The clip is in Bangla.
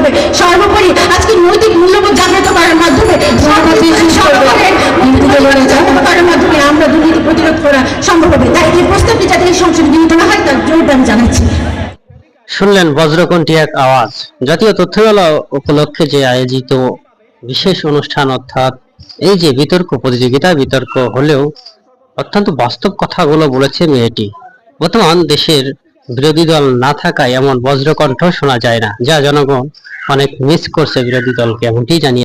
হবে। সর্বোপরি আজকে নৈতিক মূল্যবোধ জাগ্রত করার মাধ্যমে মাধ্যমে আমরা দুর্নীতি প্রতিরোধ করা সম্ভব হবে। তাই এই প্রস্তাবটি যাতে এই সংসদে গৃহীত হয় তার জানাচ্ছি। শুনলেন বজ্রকণ্ঠী এক আওয়াজ। জাতীয় উপলক্ষে যে আয়োজিত বিশেষ অনুষ্ঠান অর্থাৎ এই যে বিতর্ক প্রতিযোগিতা বিতর্ক হলেও অত্যন্ত বাস্তব কথাগুলো বলেছে মেয়েটি। বর্তমান দেশের বিরোধী দল না থাকায় এমন বজ্রকণ্ঠ শোনা যায় না। যা জনগণ অনেক মিস করছে বিরোধী দলকে এমনটি জানিয়ে